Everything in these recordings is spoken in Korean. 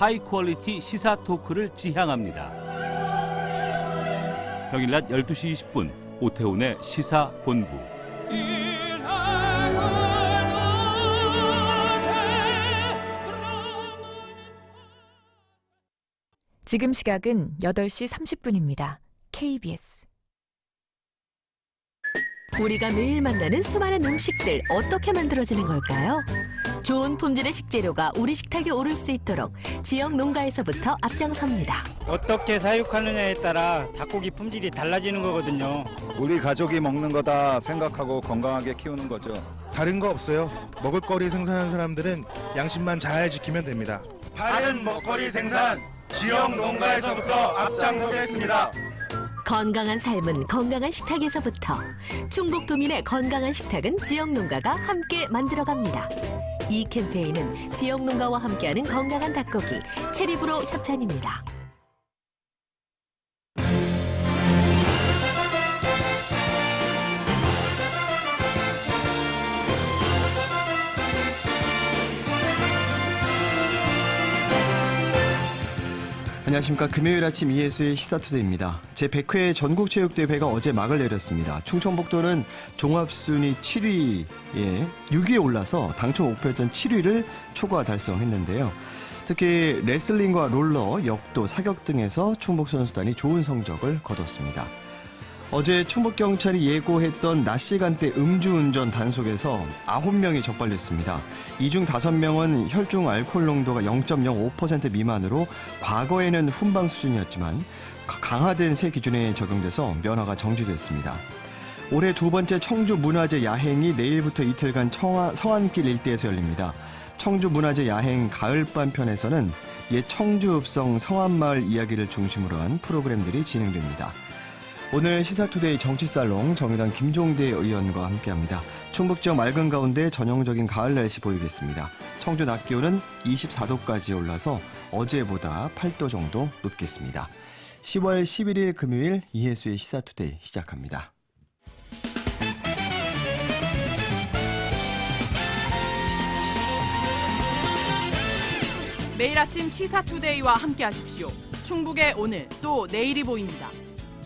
하이 퀄리티 시사 토크를 지향합니다. 평일 낮 12시 20분 오태훈의 시사 본부. 지금 시각은 8시 30분입니다. KBS 우리가 매일 만나는 수많은 음식들 어떻게 만들어지는 걸까요? 좋은 품질의 식재료가 우리 식탁에 오를 수 있도록 지역 농가에서부터 앞장섭니다. 어떻게 사육하느냐에 따라 닭고기 품질이 달라지는 거거든요. 우리 가족이 먹는 거다 생각하고 건강하게 키우는 거죠. 다른 거 없어요. 먹을거리 생산하는 사람들은 양심만 잘 지키면 됩니다. 바른 먹거리 생산 지역 농가에서부터 앞장서겠습니다. 건강한 삶은 건강한 식탁에서부터 충북 도민의 건강한 식탁은 지역 농가가 함께 만들어갑니다. 이 캠페인은 지역 농가와 함께하는 건강한 닭고기 체리브로 협찬입니다. 안녕하십니까 금요일 아침 이해수의 시사투데이입니다. 제100회 전국체육대회가 어제 막을 내렸습니다. 충청북도는 종합순위 7위에 6위에 올라서 당초 목표였던 7위를 초과 달성했는데요. 특히 레슬링과 롤러, 역도, 사격 등에서 충북 선수단이 좋은 성적을 거뒀습니다. 어제 충북경찰이 예고했던 낮 시간대 음주운전 단속에서 9명이 적발됐습니다. 이 중 5명은 혈중 알코올 농도가 0.05% 미만으로 과거에는 훈방 수준이었지만 강화된 새 기준에 적용돼서 면허가 정지됐습니다. 올해 두 번째 청주 문화제 야행이 내일부터 이틀간 청하, 서안길 일대에서 열립니다. 청주 문화제 야행 가을밤 편에서는 옛 청주 읍성 성안마을 이야기를 중심으로 한 프로그램들이 진행됩니다. 오늘 시사투데이 정치살롱 정의당 김종대 의원과 함께합니다. 충북 지역 맑은 가운데 전형적인 가을 날씨 보이겠습니다. 청주 낮 기온은 24도까지 올라서 어제보다 8도 정도 높겠습니다. 10월 11일 금요일 이해수의 시사투데이 시작합니다. 매일 아침 시사투데이와 함께 하십시오. 충북의 오늘 또 내일이 보입니다.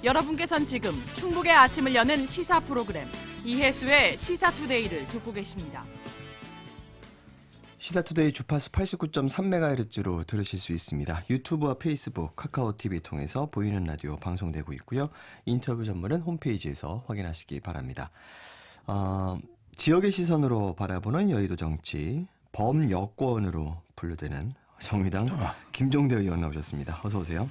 여러분께선 지금 충북의 아침을 여는 시사 프로그램 이해수의 시사투데이를 듣고 계십니다. 시사투데이 주파수 89.3MHz로 들으실 수 있습니다. 유튜브와 페이스북, 카카오 TV 통해서 보이는 라디오 방송되고 있고요. 인터뷰 전문은 홈페이지에서 확인하시기 바랍니다. 어, 지역의 시선으로 바라보는 여의도 정치, 범여권으로 분류되는 정의당 김종대 의원 나오셨습니다. 어서 오세요.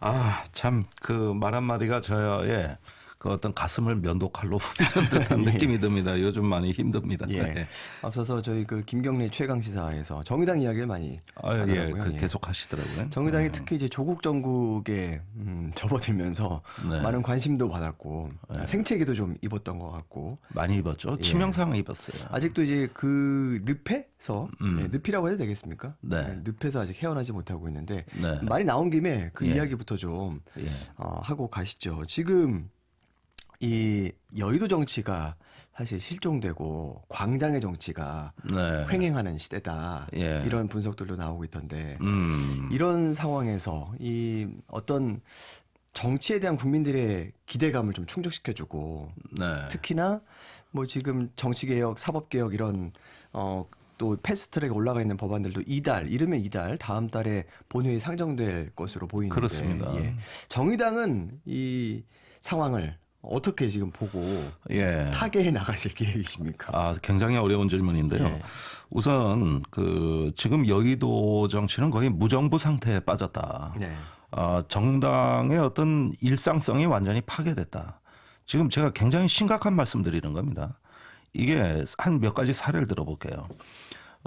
아, 참, 그 말 한마디가 저의 그 어떤 가슴을 면도칼로 후비는 듯한 예. 느낌이 듭니다. 요즘 많이 힘듭니다. 예. 네. 앞서서 저희 그 김경래 최강 시사에서 정의당 이야기를 많이 아, 예, 하더라고요. 그 예. 계속 하시더라고요. 정의당이 음. 특히 이제 조국 정국에 음, 접어들면서 네. 많은 관심도 받았고 네. 생채기도 좀 입었던 것 같고 많이 입었죠. 예. 치명상 입었어요. 아직도 이제 그 늪에서 음. 네, 늪이라고 해도 되겠습니까? 네. 늪에서 아직 헤어나지 못하고 있는데 네. 말이 나온 김에 그 예. 이야기부터 좀 예. 어, 하고 가시죠. 지금 이 여의도 정치가 사실 실종되고 광장의 정치가 네. 횡행하는 시대다 예. 이런 분석들도 나오고 있던데 음. 이런 상황에서 이 어떤 정치에 대한 국민들의 기대감을 좀 충족시켜주고 네. 특히나 뭐 지금 정치개혁, 사법개혁 이런 어. 또 패스트트랙에 올라가 있는 법안들도 이달 이르면 이달 다음 달에 본회의 상정될 것으로 보이는데 그렇습니다. 예. 정의당은 이 상황을 어떻게 지금 보고 예. 타개해 나가실 계획이십니까? 아, 굉장히 어려운 질문인데요. 예. 우선 그 지금 여의도 정치는 거의 무정부 상태에 빠졌다. 네. 어, 정당의 어떤 일상성이 완전히 파괴됐다. 지금 제가 굉장히 심각한 말씀 드리는 겁니다. 이게 한 몇 가지 사례를 들어볼게요.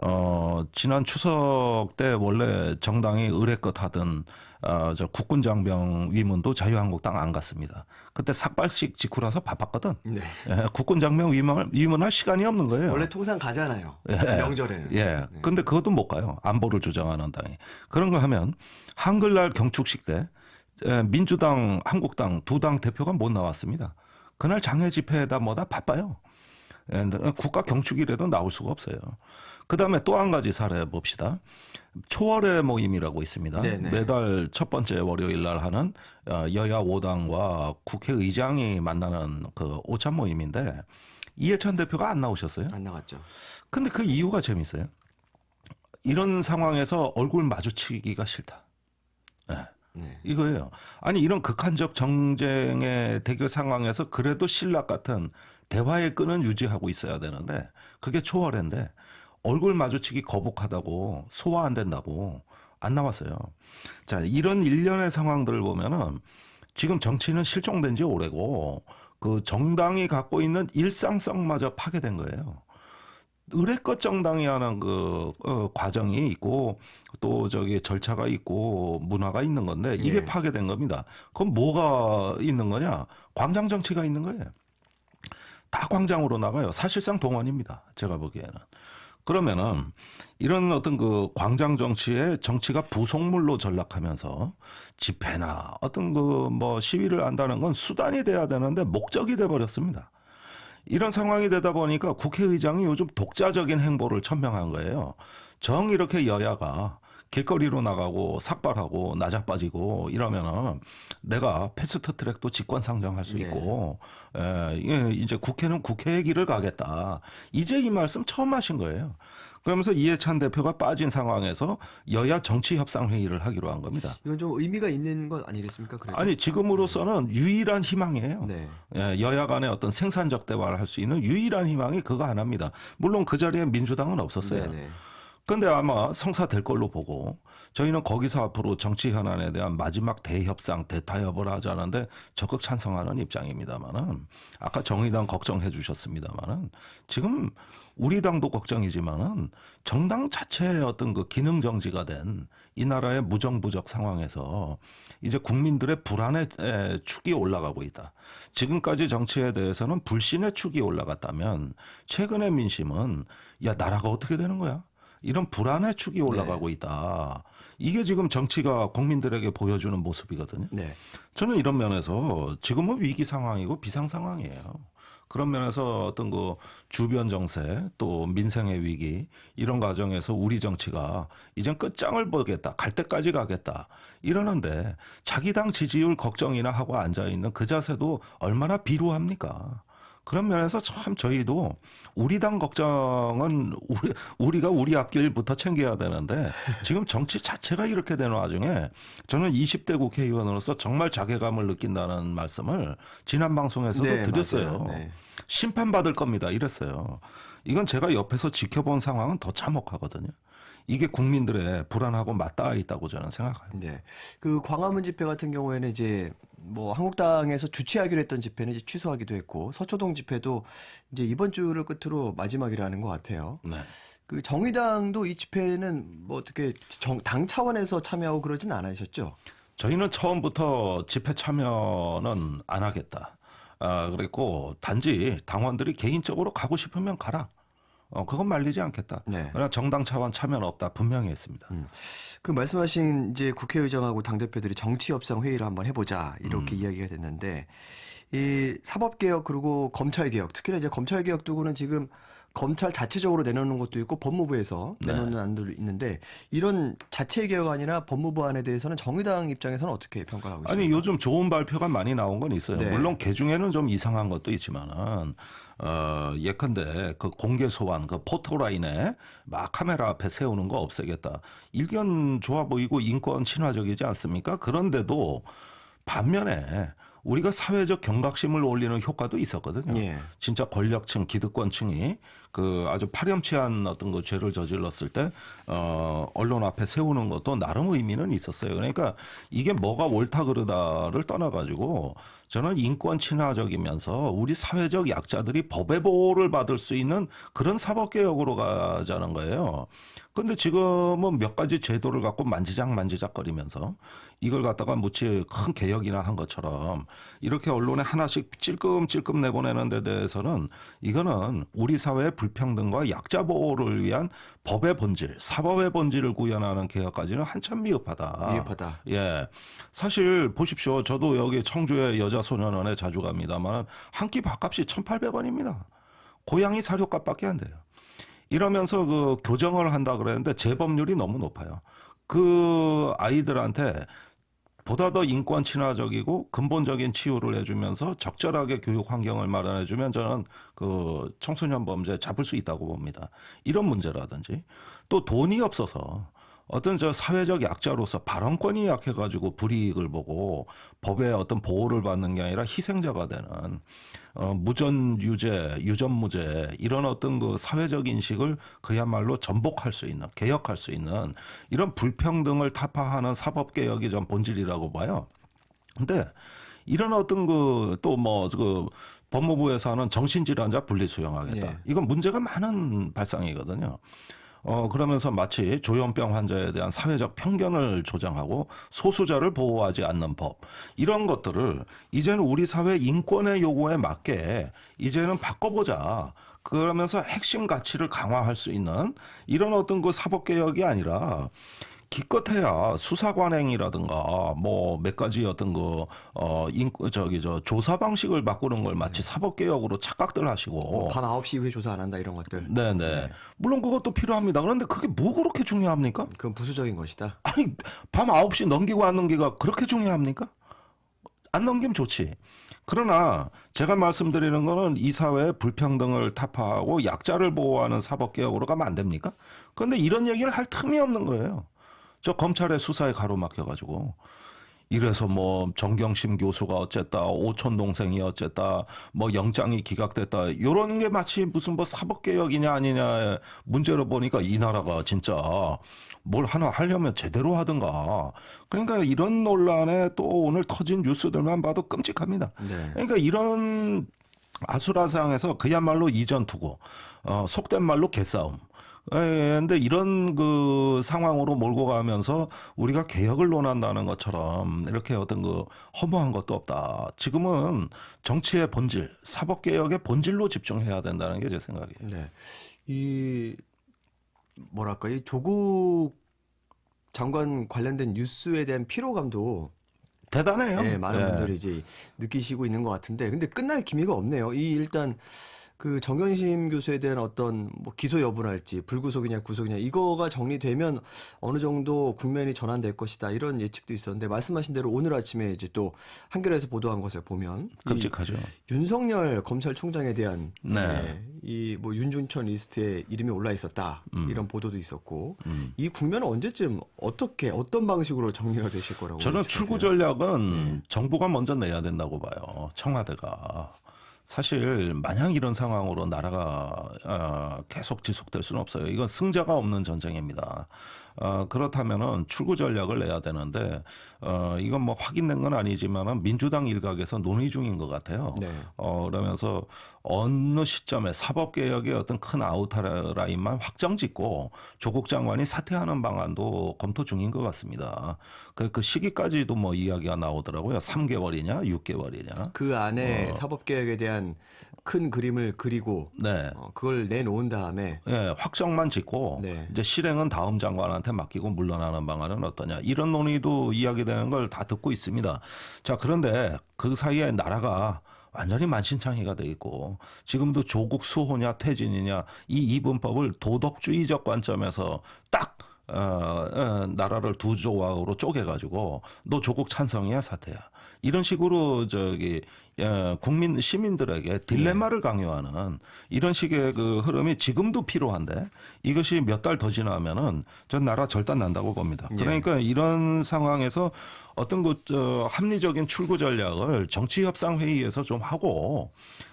어, 지난 추석 때 원래 정당이 의뢰껏 하던 어, 저 국군 장병 위문도 자유한국당 안 갔습니다. 그때 삭발식 직후라서 바빴거든. 네. 예, 국군 장병 위문을, 위문할 시간이 없는 거예요. 원래 통상 가잖아요. 예. 명절에는. 예. 네. 근데 그것도 못 가요. 안보를 주장하는 당이. 그런 거 하면 한글날 경축식 때 에, 민주당, 한국당 두 당 대표가 못 나왔습니다. 그날 장애 집회다 뭐다 바빠요. 예, 국가 경축이라도 나올 수가 없어요. 그 다음에 또 한 가지 사례 봅시다. 초월의 모임이라고 있습니다. 네네. 매달 첫 번째 월요일 날 하는 어, 여야 5당과 국회의장이 만나는 그 오찬 모임인데 이해찬 대표가 안 나오셨어요. 안 나갔죠. 근데 그 이유가 재밌어요. 이런 상황에서 얼굴 마주치기가 싫다. 예. 네. 이거예요. 아니 이런 극한적 정쟁의 대결 상황에서 그래도 신락 같은 대화의 끈은 유지하고 있어야 되는데 그게 초월인데 얼굴 마주치기 거북하다고 소화 안 된다고 안 나왔어요. 자 이런 일련의 상황들을 보면은 지금 정치는 실종된 지 오래고 그 정당이 갖고 있는 일상성마저 파괴된 거예요. 의뢰껏 정당이 하는 그 어, 과정이 있고 또 저기 절차가 있고 문화가 있는 건데 이게 예. 파괴된 겁니다. 그럼 뭐가 있는 거냐? 광장 정치가 있는 거예요. 다 광장으로 나가요. 사실상 동원입니다. 제가 보기에는. 그러면은 이런 어떤 그 광장 정치에 정치가 부속물로 전락하면서 집회나 어떤 그 뭐 시위를 한다는 건 수단이 돼야 되는데 목적이 돼 버렸습니다. 이런 상황이 되다 보니까 국회의장이 요즘 독자적인 행보를 천명한 거예요. 정 이렇게 여야가 길거리로 나가고 삭발하고 나자빠지고 이러면은 내가 패스트 트랙도 직권 상정할 수 네. 있고 에, 예, 이제 국회는 국회의 길을 가겠다. 이제 이 말씀 처음 하신 거예요. 그러면서 이해찬 대표가 빠진 상황에서 여야 정치 협상 회의를 하기로 한 겁니다. 이건 좀 의미가 있는 것 아니겠습니까? 그래도? 아니 지금으로서는 유일한 희망이에요. 네. 예, 여야 간의 어떤 생산적 대화를 할 수 있는 유일한 희망이 그거 하나입니다. 물론 그 자리에 민주당은 없었어요. 네네. 근데 아마 성사될 걸로 보고 저희는 거기서 앞으로 정치 현안에 대한 마지막 대협상, 대타협을 하자는데 적극 찬성하는 입장입니다만은 아까 정의당 걱정해 주셨습니다만은 지금 우리 당도 걱정이지만은 정당 자체의 어떤 그 기능 정지가 된 이 나라의 무정부적 상황에서 이제 국민들의 불안의 에, 축이 올라가고 있다. 지금까지 정치에 대해서는 불신의 축이 올라갔다면 최근의 민심은 야 나라가 어떻게 되는 거야? 이런 불안의 축이 올라가고 있다. 이게 지금 정치가 국민들에게 보여주는 모습이거든요. 네. 저는 이런 면에서 지금은 위기 상황이고 비상 상황이에요. 그런 면에서 어떤 그 주변 정세 또 민생의 위기 이런 과정에서 우리 정치가 이젠 끝장을 보겠다 갈 때까지 가겠다 이러는데 자기 당 지지율 걱정이나 하고 앉아 있는 그 자세도 얼마나 비루합니까? 그런 면에서 참 저희도 우리 당 걱정은 우리, 우리가 우리 앞길부터 챙겨야 되는데 지금 정치 자체가 이렇게 되는 와중에 저는 20대 국회의원으로서 정말 자괴감을 느낀다는 말씀을 지난 방송에서도 네, 드렸어요. 네. 심판받을 겁니다. 이랬어요. 이건 제가 옆에서 지켜본 상황은 더 참혹하거든요. 이게 국민들의 불안하고 맞닿아 있다고 저는 생각합니다. 네. 그 광화문 집회 같은 경우에는 이제 뭐 한국당에서 주최하기로 했던 집회는 이제 취소하기도 했고 서초동 집회도 이제 이번 주를 끝으로 마지막이라는 것 같아요. 네. 그 정의당도 이 집회는 뭐 어떻게 정, 당 차원에서 참여하고 그러진 않으셨죠? 저희는 처음부터 집회 참여는 안 하겠다. 아, 그랬고 단지 당원들이 개인적으로 가고 싶으면 가라. 어, 그건 말리지 않겠다. 네. 그러나 정당 차원 참여는 없다. 분명히 했습니다. 그 말씀하신 이제 국회의장하고 당 대표들이 정치 협상 회의를 한번 해보자 이렇게 이야기가 됐는데 이 사법 개혁 그리고 검찰 개혁 특히나 이제 검찰 개혁 두고는 지금 검찰 자체적으로 내놓는 것도 있고 법무부에서 네. 내놓는 안도 있는데 이런 자체 개혁안이나 법무부 안에 대해서는 정의당 입장에서는 어떻게 평가하고 있습니까? 아니 요즘 좋은 발표가 많이 나온 건 있어요. 네. 물론 개 중에는 좀 이상한 것도 있지만은 어 예컨대 그 공개 소환 그 포토라인에 막 카메라 앞에 세우는 거 없애겠다. 일견 좋아 보이고 인권 친화적이지 않습니까? 그런데도 반면에 우리가 사회적 경각심을 올리는 효과도 있었거든요. 예. 진짜 권력층, 기득권층이 그 아주 파렴치한 어떤 그 죄를 저질렀을 때, 어, 언론 앞에 세우는 것도 나름 의미는 있었어요. 그러니까 이게 뭐가 옳다 그르다를 떠나가지고 저는 인권 친화적이면서 우리 사회적 약자들이 법의 보호를 받을 수 있는 그런 사법 개혁으로 가자는 거예요. 근데 지금은 몇 가지 제도를 갖고 만지작 만지작 거리면서 이걸 갖다가 무치 큰 개혁이나 한 것처럼 이렇게 언론에 하나씩 찔끔찔끔 내보내는 데 대해서는 이거는 우리 사회의 불평등과 약자 보호를 위한 법의 본질, 사법의 본질을 구현하는 개혁까지는 한참 미흡하다. 미흡하다. 예. 사실 보십시오. 저도 여기 청주의 여자소년원에 자주 갑니다만 한 끼 밥값이 1,800원입니다. 고양이 사료값밖에 안 돼요. 이러면서 그 교정을 한다 그랬는데 재범률이 너무 높아요. 그 아이들한테 보다 더 인권 친화적이고 근본적인 치유를 해주면서 적절하게 교육 환경을 마련해주면 저는 그 청소년 범죄 잡을 수 있다고 봅니다. 이런 문제라든지 또 돈이 없어서 어떤 저 사회적 약자로서 발언권이 약해가지고 불이익을 보고 법의 어떤 보호를 받는 게 아니라 희생자가 되는 어, 무전 유죄, 유전 무죄 이런 어떤 그 사회적 인식을 그야말로 전복할 수 있는 개혁할 수 있는 이런 불평등을 타파하는 사법 개혁이 전 본질이라고 봐요. 근데 이런 어떤 그 또 뭐그 법무부에서 하는 정신질환자 분리 수용하겠다. 예. 이건 문제가 많은 발상이거든요. 어, 그러면서 마치 조현병 환자에 대한 사회적 편견을 조장하고 소수자를 보호하지 않는 법. 이런 것들을 이제는 우리 사회 인권의 요구에 맞게 이제는 바꿔보자. 그러면서 핵심 가치를 강화할 수 있는 이런 어떤 그 사법 개혁이 아니라 기껏해야 수사관행이라든가 뭐 몇 가지 어떤 그어 저기 저 조사 방식을 바꾸는 걸 마치 사법 개혁으로 착각들 하시고 밤 9시 이후에 조사 안 한다 이런 것들. 네네 물론 그것도 필요합니다. 그런데 그게 뭐 그렇게 중요합니까? 그건 부수적인 것이다. 아니 밤 9시 넘기고 안 넘기가 그렇게 중요합니까? 안 넘기면 좋지. 그러나 제가 말씀드리는 거는 이 사회의 불평등을 타파하고 약자를 보호하는 사법개혁으로 가면 안 됩니까? 그런데 이런 얘기를 할 틈이 없는 거예요. 저 검찰의 수사에 가로막혀가지고. 이래서 뭐 정경심 교수가 어쨌다, 오촌 동생이 어쨌다, 뭐 영장이 기각됐다, 요런 게 마치 무슨 뭐 사법 개혁이냐 아니냐의 문제로 보니까 이 나라가 진짜 뭘 하나 하려면 제대로 하든가. 그러니까 이런 논란에 또 오늘 터진 뉴스들만 봐도 끔찍합니다. 네. 그러니까 이런 아수라장에서 그야말로 이전 투고, 어, 속된 말로 개싸움. 예, 근데 이런 그 상황으로 몰고 가면서 우리가 개혁을 논한다는 것처럼 이렇게 어떤 그 허무한 것도 없다. 지금은 정치의 본질, 사법 개혁의 본질로 집중해야 된다는 게 제 생각이에요. 네. 이 뭐랄까 이 조국 장관 관련된 뉴스에 대한 피로감도 대단해요. 네, 많은 예. 분들이 이제 느끼시고 있는 것 같은데 근데 끝날 기미가 없네요. 이 일단 그 정경심 교수에 대한 어떤 뭐 기소 여부랄지 불구속이냐 구속이냐 이거가 정리되면 어느 정도 국면이 전환될 것이다 이런 예측도 있었는데 말씀하신 대로 오늘 아침에 이제 또 한겨레에서 보도한 것을 보면 이 끔찍하죠. 윤석열 검찰총장에 대한 네. 이뭐 윤중천 리스트에 이름이 올라 있었다 음. 이런 보도도 있었고 이 국면은 언제쯤 어떻게 어떤 방식으로 정리가 되실 거라고 저는 예측하세요? 출구 전략은 정부가 먼저 내야 된다고 봐요. 청와대가. 사실 마냥 이런 상황으로 나라가 어, 계속 지속될 수는 없어요. 이건 승자가 없는 전쟁입니다. 어, 그렇다면은 출구 전략을 내야 되는데 어, 이건 뭐 확인된 건 아니지만은 민주당 일각에서 논의 중인 것 같아요. 네. 어, 그러면서 어느 시점에 사법 개혁의 어떤 큰 아웃라인만 확정 짓고 조국 장관이 사퇴하는 방안도 검토 중인 것 같습니다. 그, 그 시기까지도 뭐 이야기가 나오더라고요. 3개월이냐, 6개월이냐. 그 안에 어. 사법 개혁에 대한 큰 그림을 그리고 네. 어, 그걸 내놓은 다음에 예, 확정만 짓고 네. 이제 실행은 다음 장관한테 맡기고 물러나는 방안은 어떠냐 이런 논의도 이야기되는 걸 다 듣고 있습니다. 자 그런데 그 사이에 나라가 완전히 만신창이가 돼 있고 지금도 조국 수호냐 퇴진이냐 이 이분법을 도덕주의적 관점에서 딱 어, 어, 나라를 두 조각으로 쪼개가지고 너 조국 찬성이야 사퇴야 이런 식으로 저기 어, 국민 시민들에게 딜레마를 강요하는 이런 식의 그 흐름이 지금도 필요한데 이것이 몇 달 더 지나면은 전 나라 절단 난다고 봅니다. 예. 그러니까 이런 상황에서 어떤 그 저, 합리적인 출구 전략을 정치 협상 회의에서 좀 하고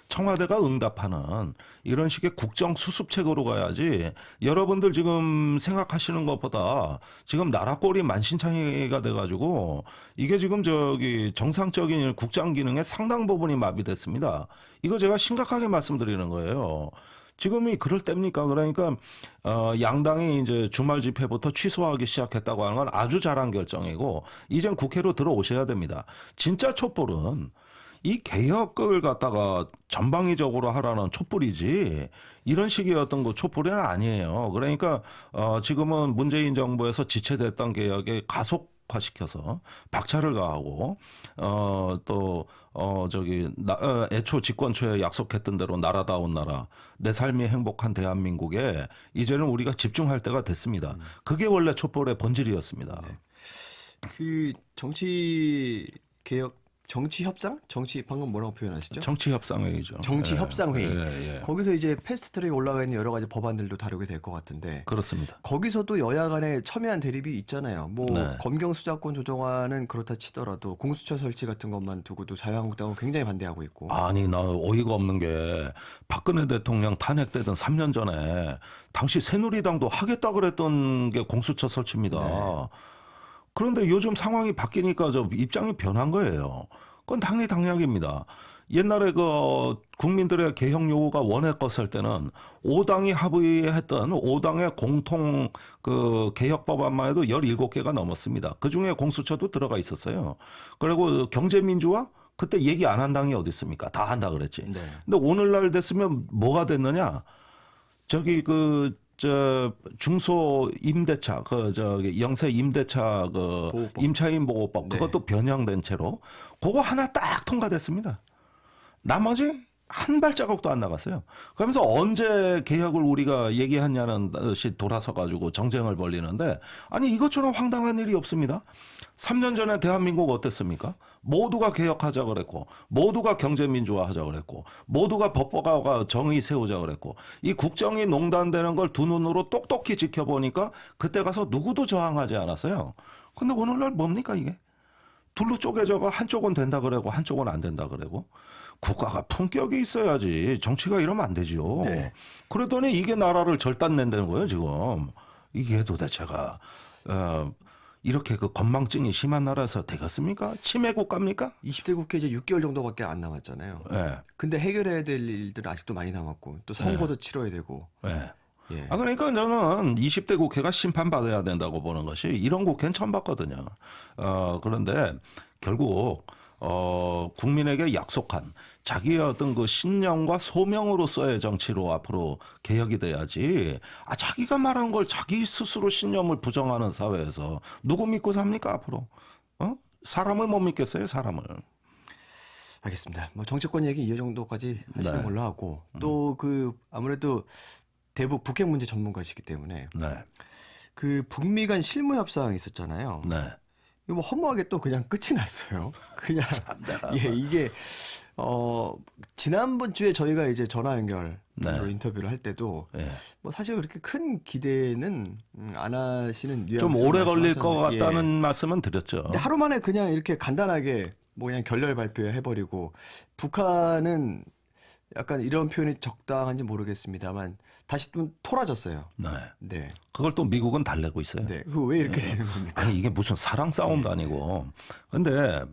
청와대가 응답하는 이런 식의 국정 수습책으로 가야지 여러분들 지금 생각하시는 것보다 지금 나라 꼴이 만신창이가 돼가지고 이게 지금 저기 정상적인 국장 기능의 상당 부분이 마비됐습니다. 이거 제가 심각하게 말씀드리는 거예요. 지금이 그럴 때입니까? 그러니까 어 양당이 이제 주말 집회부터 취소하기 시작했다고 하는 건 아주 잘한 결정이고 이젠 국회로 들어오셔야 됩니다. 진짜 촛불은 이 개혁을 갖다가 전방위적으로 하라는 촛불이지 이런 어떤 그 촛불은 아니에요. 그러니까 어 지금은 문재인 정부에서 지체됐던 개혁의 가속 시켜서 박차를 가하고 어또 어 저기 나, 어, 애초 집권 초에 약속했던 대로 나라다운 나라 내 삶이 행복한 대한민국에 이제는 우리가 집중할 때가 됐습니다. 그게 원래 촛불의 본질이었습니다. 그 정치 개혁, 정치 협상, 정치 방금 뭐라고 표현하시죠? 정치 협상 회의죠. 정치 예, 협상 회의. 예, 예. 거기서 이제 패스트트랙에 올라가 있는 여러 가지 법안들도 다루게 될 것 같은데 그렇습니다. 거기서도 여야 간에 첨예한 대립이 있잖아요. 뭐 네. 검경 수사권 조정안은 그렇다 치더라도 공수처 설치 같은 것만 두고도 자유한국당은 굉장히 반대하고 있고. 아니 나 어이가 없는 게 박근혜 대통령 탄핵되던 3년 전에 당시 새누리당도 하겠다 그랬던 게 공수처 설치입니다. 네. 그런데 요즘 상황이 바뀌니까 저 입장이 변한 거예요. 그건 당리 당략입니다. 옛날에 그 국민들의 개혁 요구가 원했었을 때는 5당이 합의했던 5당의 공통 그 개혁 법안만 해도 17개가 넘었습니다. 그 중에 공수처도 들어가 있었어요. 그리고 경제민주화 그때 얘기 안 한 당이 어디 있습니까? 다 한다 그랬지. 네. 근데 오늘날 됐으면 뭐가 됐느냐? 저기 그 저 중소 임대차 그 저기 영세 임대차 그 보호법. 임차인 보호법 네. 그것도 변형된 채로 그거 하나 딱 통과됐습니다. 나머지 한 발자국도 안 나갔어요. 그러면서 언제 개혁을 우리가 얘기했냐는 듯이 돌아서 가지고 정쟁을 벌리는데 아니 이것처럼 황당한 일이 없습니다. 3년 전에 대한민국 어땠습니까? 모두가 개혁하자 그랬고 모두가 경제 민주화 하자 그랬고 모두가 법과가 정의 세우자 그랬고 이 국정이 농단되는 걸 두 눈으로 똑똑히 지켜보니까 그때 가서 누구도 저항하지 않았어요. 근데 오늘날 뭡니까 이게? 둘로 쪼개져가 한쪽은 된다 그러고 한쪽은 안 된다 그러고 국가가 품격이 있어야지 정치가 이러면 안 되죠. 네. 그러더니 이게 나라를 절단낸다는 거예요 지금 이게 도대체가 어, 이렇게 그 건망증이 심한 나라에서 되겠습니까? 치매 국가입니까? 20대 국회 이제 6개월 정도밖에 안 남았잖아요. 예. 근데 해결해야 될 일들은 아직도 많이 남았고 또 선거도 치러야 되고. 예. 예. 아 그러니까 저는 20대 국회가 심판받아야 된다고 보는 것이 이런 국회는 처음 봤거든요. 어 그런데 결국 어 국민에게 약속한 자기의 어떤 그 신념과 소명으로서의 정치로 앞으로 개혁이 돼야지 아 자기가 말한 걸 자기 스스로 신념을 부정하는 사회에서 누구 믿고 삽니까 앞으로 어 사람을 못 믿겠어요 사람을 알겠습니다. 뭐 정치권 얘기 이 정도까지 하시는 네. 걸로 하고 또 그 아무래도 대북 북핵 문제 전문가시기 때문에 네 그 북미 간 실무 협상 있었잖아요. 네. 뭐 허무하게 또 그냥 끝이 났어요. 그냥 예 이게 어 지난번 주에 저희가 이제 전화 연결로 네. 인터뷰를 할 때도 예. 뭐 사실 그렇게 큰 기대는 음, 안 하시는 좀 오래 걸릴 것 예. 같다는 말씀은 드렸죠. 근데 하루 만에 그냥 이렇게 간단하게 뭐 그냥 결렬 발표해버리고 북한은 약간 이런 표현이 적당한지 모르겠습니다.만 다시 좀 토라졌어요. 네. 네, 그걸 또 미국은 달래고 있어요. 네. 그왜 이렇게 되는 겁니까? 아니 이게 무슨 사랑 싸움도 아니고 근데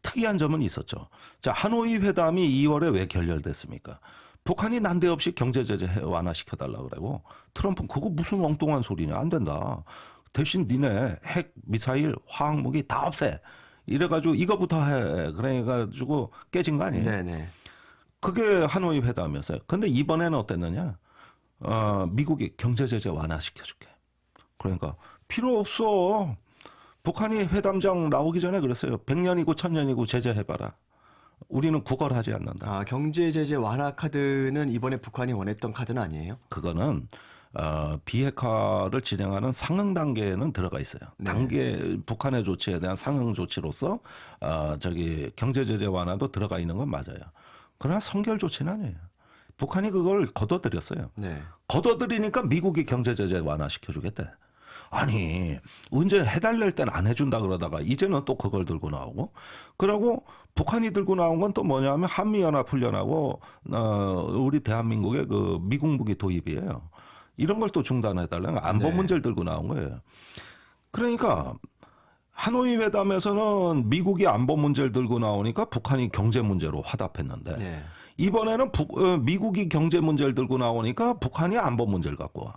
특이한 점은 있었죠. 자 하노이 회담이 2월에 왜 결렬됐습니까? 북한이 난데없이 경제 제재 완화시켜 달라 그러고 트럼프는 그거 무슨 엉뚱한 소리냐 안 된다. 대신 니네 핵 미사일 화학 무기 다 없애. 이래 가지고 이거부터 해. 그래 가지고 깨진 거 아니에요? 네, 네. 그게 하노이 회담이었어요. 근데 이번에는 어땠느냐? 어, 미국이 경제 제재 완화시켜줄게. 그러니까 필요 없어. 북한이 회담장 나오기 전에 그랬어요. 100년이고 1000년이고 제재해봐라. 우리는 구걸하지 않는다. 아 경제 제재 완화 카드는 이번에 북한이 원했던 카드는 아니에요? 그거는 어, 비핵화를 진행하는 상응 단계에는 들어가 있어요. 네. 단계 북한의 조치에 대한 상응 조치로서 어, 저기 경제 제재 완화도 들어가 있는 건 맞아요. 그러나 선결 조치는 아니에요. 북한이 그걸 걷어들였어요. 네. 걷어들이니까 미국이 경제 제재 완화시켜 주겠대. 아니 언제 해달랠 땐안 해준다 그러다가 이제는 또 그걸 들고 나오고 그러고 북한이 들고 나온 건 또 뭐냐면 한미연합 훈련하고 어 우리 대한민국의 그 미국 무기 도입이에요. 이런 걸 또 중단해달라는 안보 네. 문제를 들고 나온 거예요. 그러니까 하노이 회담에서는 미국이 안보 문제를 들고 나오니까 북한이 경제 문제로 화답했는데 네. 이번에는 북- 어, 미국이 경제 문제를 들고 나오니까 북한이 안보 문제를 갖고 와.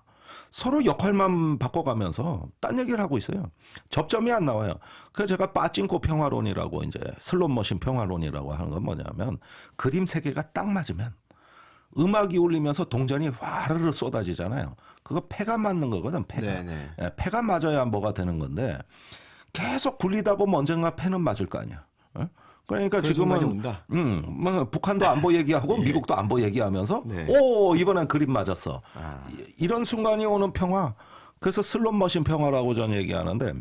서로 역할만 바꿔가면서 딴 얘기를 하고 있어요. 접점이 안 나와요. 그래서 제가 빠찡코 평화론이라고 이제 슬롯머신 평화론이라고 하는 건 뭐냐면 그림 세 개가 딱 맞으면 음악이 울리면서 동전이 와르르 쏟아지잖아요. 그거 패가 맞는 거거든. 패가. 네, 네. 예, 패가 맞아야 뭐가 되는 건데 계속 굴리다 보면 언젠가 패는 맞을 거 아니야. 어? 그러니까 지금은. 음, 뭐 북한도 안보 얘기하고 미국도 안보 얘기하면서 네. 오 이번엔 그림 맞았어. 아. 이- 이런 순간이 오는 평화. 그래서 슬롯머신 평화라고 저는 얘기하는데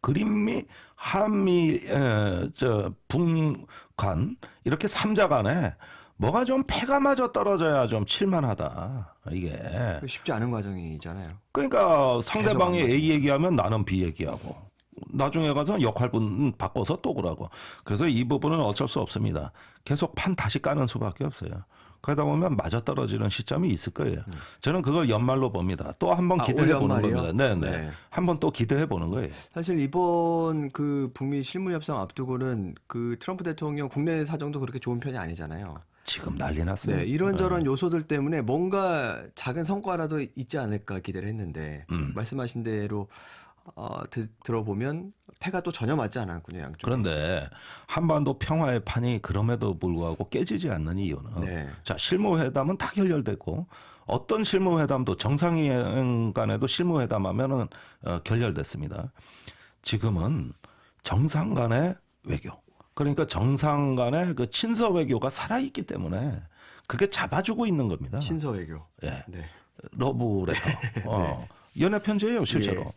그림미 한미 에, 저 북한 이렇게 삼자 간에 뭐가 좀 패가 맞아 떨어져야 좀 칠만하다 이게 쉽지 않은 과정이잖아요. 그러니까 상대방이 A 얘기하면 나는 B 얘기하고 나중에 가서 역할분 바꿔서 또 그러고 그래서 이 부분은 어쩔 수 없습니다. 계속 판 다시 까는 수밖에 없어요. 그러다 보면 맞아떨어지는 시점이 있을 거예요. 저는 그걸 연말로 봅니다. 또 한번 아, 기대해 올 보는? 겁니다. 네, 네. 네. 한번 또 기대해 보는 거예요. 사실 이번 그 북미 실무 협상 앞두고는 그 트럼프 대통령 국내 사정도 그렇게 좋은 편이 아니잖아요. 지금 난리 났어요. 네, 이런저런 요소들 때문에 뭔가 작은 성과라도 있지 않을까 기대를 했는데 음. 말씀하신 대로 어, 드, 들어보면 패가 또 전혀 맞지 않았군요, 양쪽. 그런데 한반도 평화의 판이 그럼에도 불구하고 깨지지 않는 이유는 네. 자 실무회담은 다 결렬됐고 어떤 실무회담도 정상회담 간에도 실무회담하면은 어, 결렬됐습니다. 지금은 정상 간의 외교 그러니까 정상 간의 그 친서 외교가 살아있기 때문에 그게 잡아주고 있는 겁니다. 신서 외교. 예. 네. 러브레터. 어. 연애 편지예요, 실제로. 예.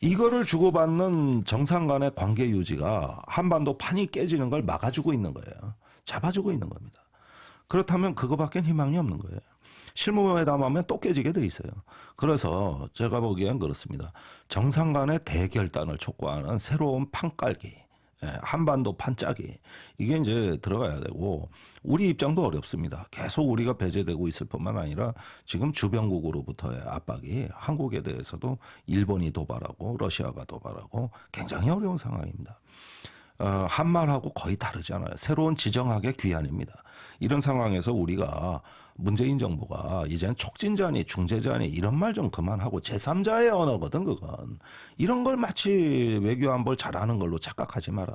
이거를 주고받는 정상 간의 관계 유지가 한반도 판이 깨지는 걸 막아주고 있는 거예요. 잡아주고 있는 겁니다. 그렇다면 그거밖엔 희망이 없는 거예요. 실무회담하면 또 깨지게 돼 있어요. 그래서 제가 보기엔 그렇습니다. 정상 간의 대결단을 촉구하는 새로운 판 깔기. 예, 한반도 판짜기 이게 이제 들어가야 되고 우리 입장도 어렵습니다. 계속 우리가 배제되고 있을 뿐만 아니라 지금 주변국으로부터의 압박이 한국에 대해서도 일본이 도발하고 러시아가 도발하고 굉장히 어려운 상황입니다. 어, 한말하고 거의 다르지 않아요. 새로운 지정학의 귀환입니다. 이런 상황에서 우리가 문재인 정부가 이젠 촉진자니 중재자니 이런 말 좀 그만하고 제3자의 언어거든 그건. 이런 걸 마치 외교 안보를 잘하는 걸로 착각하지 마라.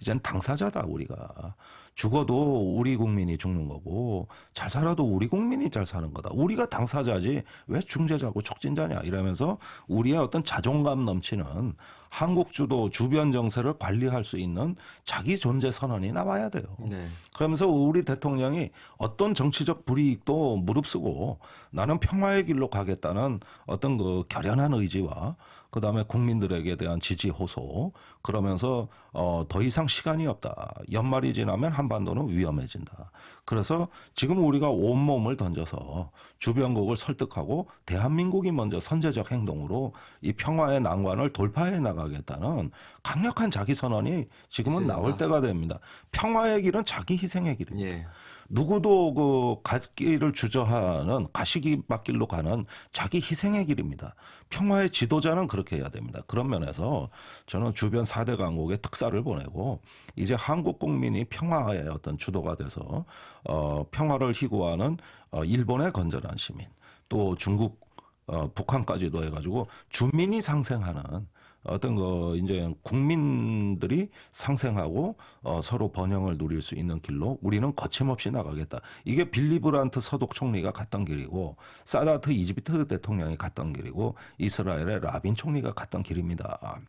이젠 당사자다 우리가. 죽어도 우리 국민이 죽는 거고 잘 살아도 우리 국민이 잘 사는 거다. 우리가 당사자지 왜 중재자고 촉진자냐 이러면서 우리의 어떤 자존감 넘치는 한국 주도 주변 정세를 관리할 수 있는 자기 존재 선언이 나와야 돼요. 네. 그러면서 우리 대통령이 어떤 정치적 불이익도 무릅쓰고 나는 평화의 길로 가겠다는 어떤 그 결연한 의지와 그 다음에 국민들에게 대한 지지 호소 그러면서 어, 더 이상 시간이 없다. 연말이 지나면 한반도는 위험해진다. 그래서 지금 우리가 온몸을 던져서 주변국을 설득하고 대한민국이 먼저 선제적 행동으로 이 평화의 난관을 돌파해 나가겠다는 강력한 자기 선언이 지금은 있어야 나올. 때가 됩니다. 평화의 길은 자기 희생의 길입니다. 예. 누구도 그 갓길을 주저하는 가시밭길로 가는 자기 희생의 길입니다. 평화의 지도자는 그렇게 해야 됩니다. 그런 면에서 저는 주변 4대 강국에 특사를 보내고 이제 한국 국민이 평화의 어떤 주도가 돼서 어 평화를 희구하는 어 일본의 건전한 시민 또 중국 어 북한까지도 해가지고 주민이 상생하는 어떤 그 이제 국민들이 상생하고 어 서로 번영을 누릴 수 있는 길로 우리는 거침없이 나가겠다. 이게 빌리 브란트 서독 총리가 갔던 길이고 사다트 이집트 대통령이 갔던 길이고 이스라엘의 라빈 총리가 갔던 길입니다.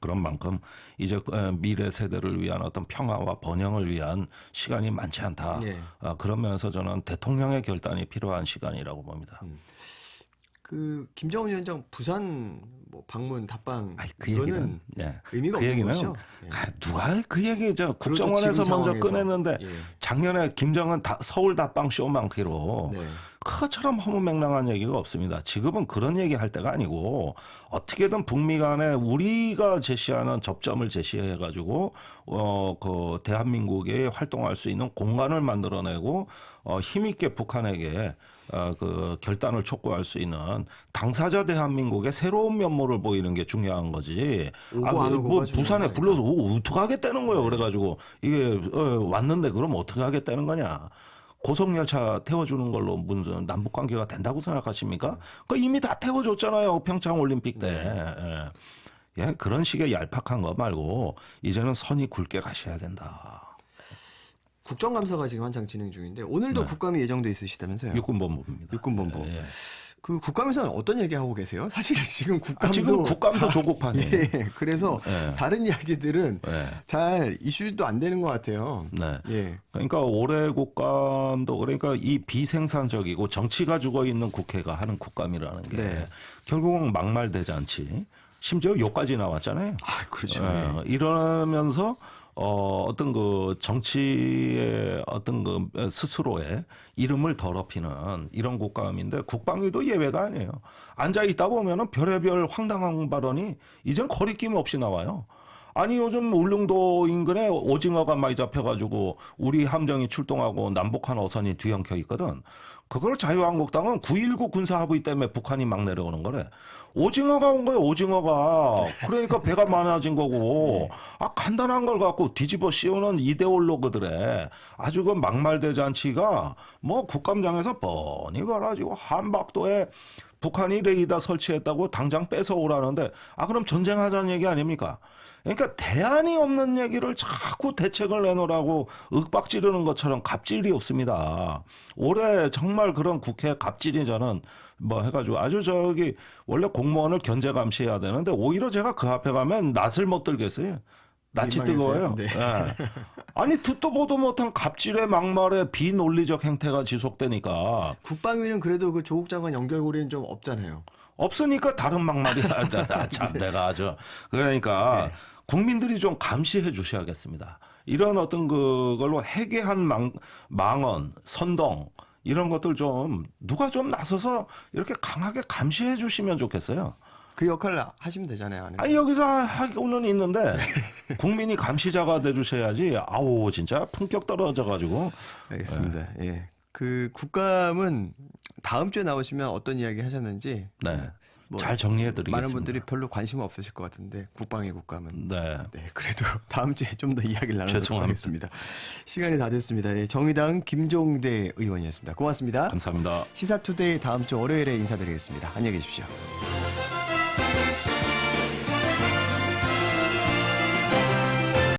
그런 만큼 이제 어, 미래 세대를 위한 어떤 평화와 번영을 위한 시간이 많지 않다. 예. 아, 그런 면에서 저는 대통령의 결단이 필요한 시간이라고 봅니다. 그 김정은 위원장 부산 뭐 방문 답방 아이, 그 얘기는 이거는 네. 의미가 그 없는 얘기는 거죠. 예. 아, 누가 그 얘기 저 그렇죠. 국정원에서 먼저. 꺼냈는데 예. 작년에 김정은 다, 서울 답방 쇼만키로 네. 그것처럼 허무맹랑한 얘기가 없습니다. 지금은 그런 얘기 할 때가 아니고 어떻게든 북미 간에 우리가 제시하는 접점을 제시해 가지고 어그 대한민국에 활동할 수 있는 공간을 만들어내고 어 힘있게 북한에게 어 그 결단을 촉구할 수 있는 당사자 대한민국의 새로운 면모를 보이는 게 중요한 거지. 오고 아, 안그 오고가 뭐 중요한 부산에 거 불러서 오고 어떻게 하겠다는 거예요. 그래가지고 이게 어, 왔는데 그럼 어떻게 하겠다는 거냐. 고속열차 태워주는 걸로 무슨 남북 관계가 된다고 생각하십니까? 그 이미 다 태워줬잖아요. 평창 올림픽 때. 예. 예, 그런 식의 얄팍한 거 말고 이제는 선이 굵게 가셔야 된다. 국정감사가 지금 한창 진행 중인데 오늘도 네. 국감이 예정돼 있으시다면서요? 육군본부입니다. 육군본부. 예, 예. 그 국감에서는 어떤 얘기 하고 계세요? 사실 지금 국감도 아, 지금 국감도 조국판이에요. 예, 그래서 예. 다른 이야기들은 네. 잘 이슈도 안 되는 것 같아요. 네. 예. 그러니까 올해 국감도 그러니까 이 비생산적이고 정치가 죽어 있는 국회가 하는 국감이라는 게 네. 결국은 막말 대잔치 심지어 욕까지 나왔잖아요. 아, 그렇죠. 예, 이러면서 어, 어떤 그 정치의 어떤 그 스스로의 이름을 더럽히는 이런 국감인데 국방위도 예외가 아니에요. 앉아 있다 보면은 별의별 황당한 발언이 이젠 거리낌 없이 나와요. 아니 요즘 울릉도 인근에 오징어가 많이 잡혀가지고 우리 함정이 출동하고 남북한 어선이 뒤엉켜 있거든. 그걸 자유한국당은 9.19 군사합의 때문에 북한이 막 내려오는 거래. 오징어가 온 거예요, 오징어가. 그러니까 배가 많아진 거고. 아, 간단한 걸 갖고 뒤집어 씌우는 이데올로그들의 아주 그 막말대잔치가 뭐 국감장에서 뻔히 벌어지고 한박도에 북한이 레이더 설치했다고 당장 뺏어오라는데 아, 그럼 전쟁하자는 얘기 아닙니까? 그러니까 대안이 없는 얘기를 자꾸 대책을 내놓으라고 윽박 지르는 것처럼 갑질이 없습니다. 올해 정말 그런 국회 갑질이 저는 뭐 해가지고 아주 저기 원래 공무원을 견제 감시해야 되는데 오히려 제가 그 앞에 가면 낯을 못 들겠어요. 낯이? 뜨거워요. 네. 예. 아니 듣도 보도 못한 갑질의 막말의 비논리적 행태가 지속되니까 국방위는 그래도 그 조국 장관 연결고리는 좀 없잖아요. 없으니까 다른 막말이 아, 참 내가 아주 그러니까 국민들이 좀 감시해 주셔야겠습니다. 이런 어떤 그걸로 해괴한 망, 망언, 선동 이런 것들 좀 누가 좀 나서서 이렇게 강하게 감시해 주시면 좋겠어요. 그 역할을 하시면 되잖아요. 안에. 아니 여기서 하고는 있는데 국민이 감시자가 돼 주셔야지 아우 진짜 품격 떨어져 가지고 알겠습니다. 예. 그 국감은 다음 주에 나오시면 어떤 이야기 하셨는지 네. 뭐 잘 정리해 드리겠습니다. 많은 분들이 별로 관심 없으실 것 같은데 국방위 국감은 네. 네, 그래도 다음 주에 좀 더 이야기를 나누도록. 하겠습니다. 시간이 다 됐습니다. 예, 정의당 김종대 의원이었습니다. 고맙습니다. 감사합니다. 시사투데이 다음 주 월요일에 인사드리겠습니다. 안녕히 계십시오.